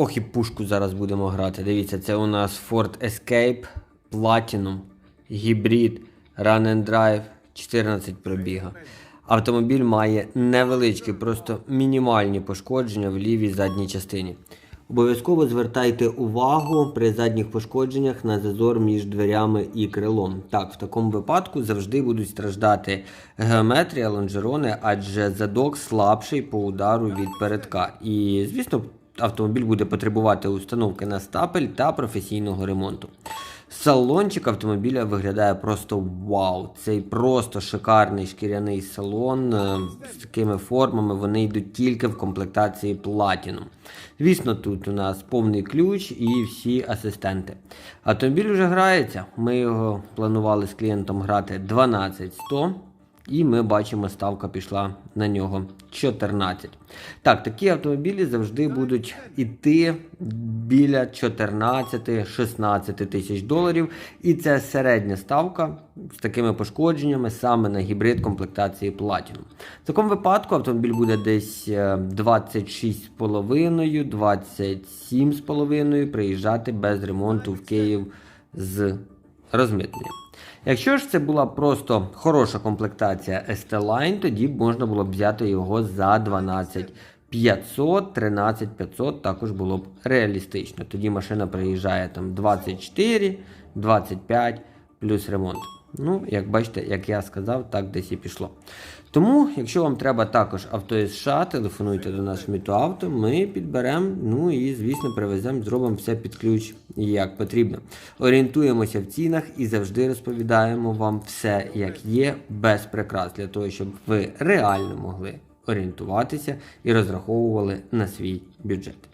Ох, і пушку зараз будемо грати. Дивіться, це у нас Ford Escape Platinum, гібрид, Run and Drive, 14 пробіга. Автомобіль має невеличкі, просто мінімальні пошкодження в лівій задній частині. Обов'язково звертайте увагу при задніх пошкодженнях на зазор між дверями і крилом. Так, в такому випадку завжди будуть страждати геометрія, лонжерони, адже задок слабший по удару від передка. І, звісно, автомобіль буде потребувати установки на стапель та професійного ремонту. Салончик автомобіля виглядає просто вау. Цей просто шикарний шкіряний салон е, з такими формами. Вони йдуть тільки в комплектації Platinum. Звісно, тут у нас повний ключ і всі асистенти. Автомобіль вже грається. Ми його планували з клієнтом грати 12100. І ми бачимо, ставка пішла на нього 14. Так, такі автомобілі завжди будуть іти біля 14-16 тисяч доларів. І це середня ставка з такими пошкодженнями саме на гібрид комплектації Platinum. В такому випадку автомобіль буде десь е, 26,5-27,5 приїжджати без ремонту в Київ з розмитненням. Якщо ж це була просто хороша комплектація ST-Line, тоді можна було б взяти його за 12 500, 13 500 також було б реалістично. Тоді машина приїжджає там 24, 25 плюс ремонт. Ну, як бачите, як я сказав, так десь і пішло. Тому, якщо вам треба також авто із США, телефонуйте до нас в Мітоавто, ми підберемо, ну і, звісно, привеземо, зробимо все під ключ, як потрібно. Орієнтуємося в цінах і завжди розповідаємо вам все, як є, без прикрас, для того, щоб ви реально могли орієнтуватися і розраховували на свій бюджет.